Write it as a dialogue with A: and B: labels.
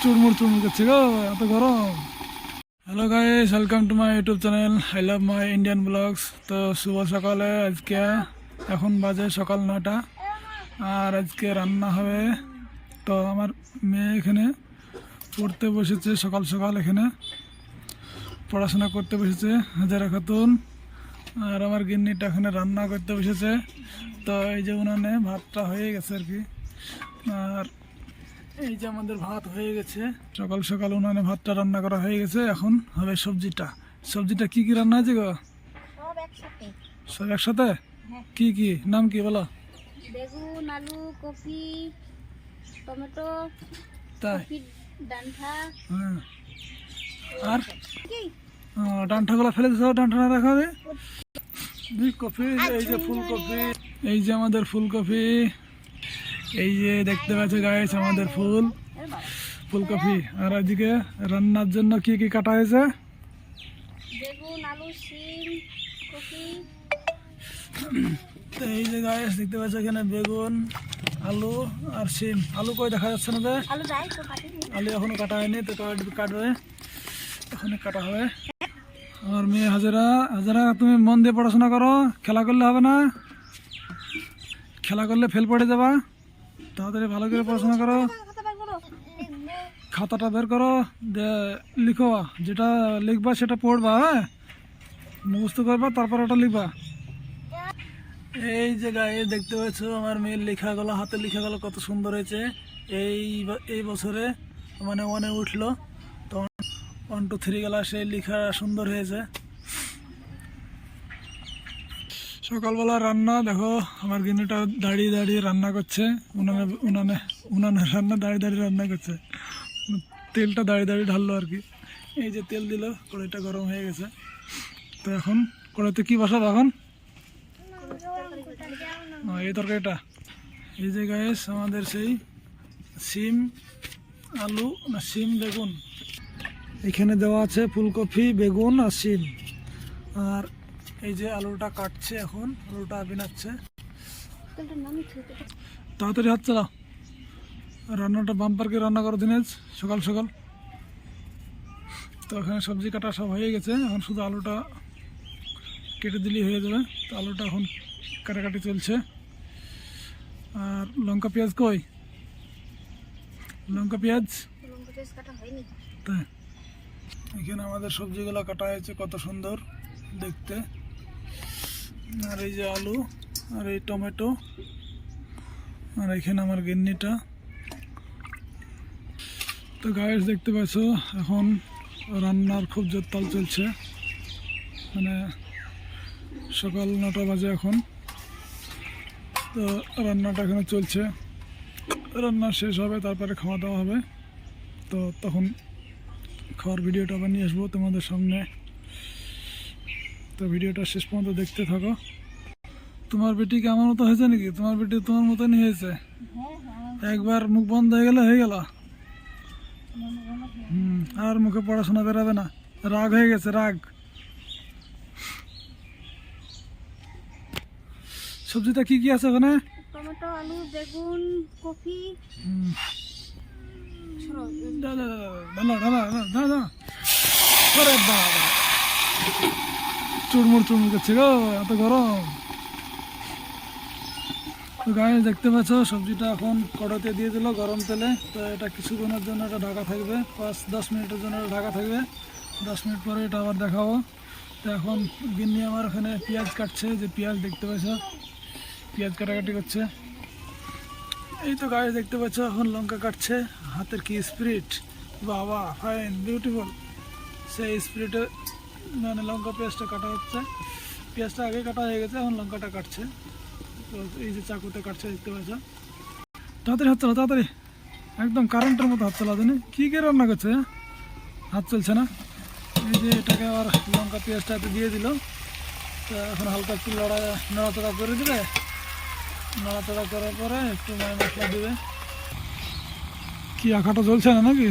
A: চুরমুর চুরমুর করছে গো এত গরম hello guys welcome to my YouTube channel I love my Indian vlogs তো শুভ সকালে আজকে এখন বাজে সকাল নটা আর আজকে রান্না হবে তো আমার মেয়ে এখানে পড়তে বসেছে সকাল সকাল এখানে পড়াশোনা করতে বসেছে হাজারা খাতুন আর আমার গিন্নিটা এখানে রান্না করতে বসেছে। তো এই যে উনানে ভাতটা হয়ে গেছে আর কি। আর এই যে আমাদের ভাত হয়ে গেছে। সকাল সকাল উনানে ভাতটা রান্না করা হয়ে গেছে। এখন হবে সবজিটা। সবজিটা কি কি রান্না আছে গো?
B: সব একসাথে।
A: একসাথে? কি কি? নাম কি বলো?
B: বেগুন আলু কপি টমেটো
A: তাই?
B: ডান্ঠা।
A: হ্যাঁ। আর ফেলে দিতে ডাঁটা না রাখা হবে? কপি এই যে ফুলকপি এই যে আমাদের ফুলকপি এই যে দেখতে পাচ্ছ গাছ আমাদের ফুল। ফুলকপি আর এদিকে রান্নার জন্য কি কি কাটা হয়েছে?
B: বেগুন আলু শিম কপি।
A: এই যে গাছ দেখতে পাচ্ছ এখানে বেগুন আলু আর সিম আলু কই দেখা যাচ্ছে না
B: আলু
A: এখনও কাটা হয়নি তো কাট- কাটবে। এখনই কাটা হবে। আমার মেয়ে হাজারা হাজারা, তুমি মন দিয়ে পড়াশোনা করো, খেলা করলে হবে না। খেলা করলে ফেল পড়ে যাবা। তাড়াতাড়ি ভালো করে পড়াশোনা করো। খাতাটা বের করো লিখো, যেটা লিখবা সেটা পড়বা হ্যাঁ? মুখস্থ করবা, তারপর ওটা লিখবা। এই যে গায়ে দেখতে পাচ্ছ, আমার মেয়ের লেখাগুলো হাতে লেখাগুলো কত সুন্দর হয়েছে। এই এই বছরে মানে ওয়ানে উঠল। ওয়ান টু থ্রি গেলা সেই লেখা সুন্দর হয়েছে। সকালবেলা রান্না, দেখো, আমার গিনিটা দাঁড়িয়ে দাঁড়িয়ে রান্না করছে। উনানে উনানে উনানে রান্না, দাঁড়িয়ে দাঁড়িয়ে রান্না করছে। তেলটা দাঁড়িয়ে দাঁড়িয়ে ঢাললো আর কি। এই যে তেল দিল, কড়াইটা গরম হয়ে গেছে। তো এখন, কড়াইতে কি বসাবো এখন? এই তরকারিটা। এই যে গায়েস আমাদের সেই সিম, আলু না, সিম বেগুন। এখানে দেওয়া আছে ফুলকপি বেগুন আর সিম আর এই যে আলুটা কাটছে এখন আলুটা বিনাচ্ছে তাড়াতাড়ি হাত চালাও রান্নাটা বাম্পারকে রান্না করো দিনেশ সকাল সকাল। তো এখানে সবজি কাটা সব হয়ে গেছে এখন শুধু আলুটা কেটে দিলেই হয়ে যাবে। তো আলুটা এখন কাটাকাটি চলছে। আর লঙ্কা পেঁয়াজ কই? লঙ্কা পেঁয়াজ?
B: লঙ্কা পেঁয়াজ কাটা হয়নি।
A: তাই। এখানে আমাদের সবজিগুলো কাটা হয়েছে, কত সুন্দর দেখতে। আর এই যে আলু, আর এই টমেটো, আর এখানে আমার গিন্নিটা। তো গায়েস দেখতে পাচ্ছ এখন রান্নার খুব জোরতাল চলছে। মানে সকাল নটা বাজে এখন। তো রান্নাটা এখানে চলছে। রান্না শেষ হবে, তারপরে খাওয়া দাওয়া হবে। তো তখন খাওয়ার ভিডিওটা আবার নিয়ে আসব তোমাদের সামনে। তো ভিডিওটা শেষ পর্যন্ত দেখতে থাকো। তোমার বেটি কি আমার মতো হয়েছে নাকি? তোমার বেটি তোমার মতনই হয়েছে?
B: হ্যাঁ হ্যাঁ
A: একবার মুখ বন্ধ হয়ে গেলে হয়ে গেল? হুম আর মুখে পড়াশোনা বেরাবে না। রাগ হয়ে গেছে রাগ। সবজিটা কি কি আছে ওখানে?
B: টমেটো আলু বেগুন কপি।
A: হুম,
B: সরো
A: দা দা দা দা, ঢালা ঢালা ঢালা, দা দা আরে বাবা। চুরমুর চুরমুর করছে গো এত গরম। তো গায়ে দেখতে পাচ্ছ সবজিটা এখন কড়াতে দিয়ে দিল গরম তেলে। তো এটা কিছুক্ষণের জন্য এটা ঢাকা থাকবে। পাঁচ দশ মিনিটের জন্য ঢাকা থাকবে। দশ মিনিট পরে এটা আবার দেখাবো। তো এখন গিন্নি আমার ওখানে পেঁয়াজ কাটছে। যে পেঁয়াজ দেখতে পাচ্ছ পেঁয়াজ কাটাকাটি করছে। এই তো গায়ে দেখতে পাচ্ছ, এখন লঙ্কা কাটছে, হাতের কি স্পিরিট বাবা ফাইন বিউটিফুল সেই স্পিরিটে মানে লঙ্কা পেঁয়াজটা কাটা হচ্ছে। পেঁয়াজটা আগে কাটা হয়ে গেছে, এখন লঙ্কাটা কাটছে। তো এই যে চাকুতে কাটছে, দেখতে পাচ্ছ। তাড়াতাড়ি হাত চালা, তাড়াতাড়ি। একদম কারেন্টের মতো হাত চালা জানি কী কে রান্না করছে হ্যাঁ? হাত চলছে না। এই যে এটাকে আবার লঙ্কা পেঁয়াজটা দিয়ে দিল। তো এখন হালকা একটু লড়া নড়াচড়া করে দিবে। নড়াচড়া করার পরে একটু মায় মশলা দিবে। কি আঁকাটা জ্বলছে না নাকি?